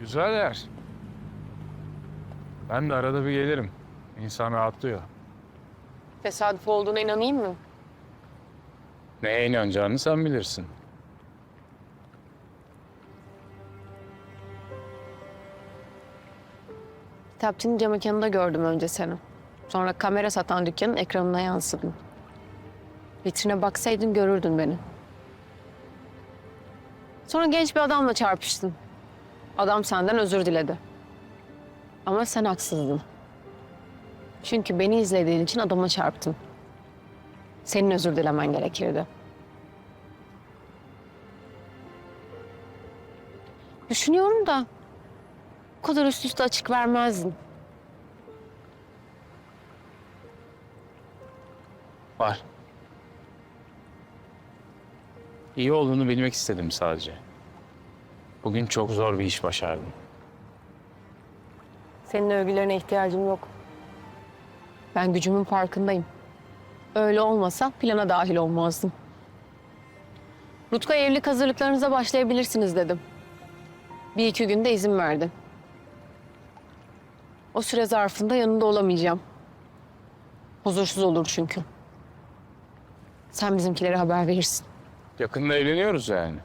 Güzel yer. Ben de arada bir gelirim. İnsan rahatlıyor. Tesadüf olduğuna inanayım mı? Neye inanacağını sen bilirsin. Kitapçının cam mekanında gördüm önce seni. Sonra kamera satan dükkanın ekranına yansıdın. Vitrine baksaydın görürdün beni. Sonra genç bir adamla çarpıştın. Adam senden özür diledi. Ama sen haksızdın. Çünkü beni izlediğin için adama çarptın. Senin özür dilemen gerekirdi. Düşünüyorum da bu kadar üst üste açık vermezdin. Var. İyi olduğunu bilmek istedim sadece. Bugün çok zor bir iş başardım. Senin övgülerine ihtiyacım yok. Ben gücümün farkındayım. Öyle olmasa plana dahil olmazdım. Rutka evlilik hazırlıklarınıza başlayabilirsiniz dedim. Bir iki günde izin verdi. O süre zarfında yanında olamayacağım. Huzursuz olur çünkü. Sen bizimkilere haber verirsin. Yakında evleniyoruz yani.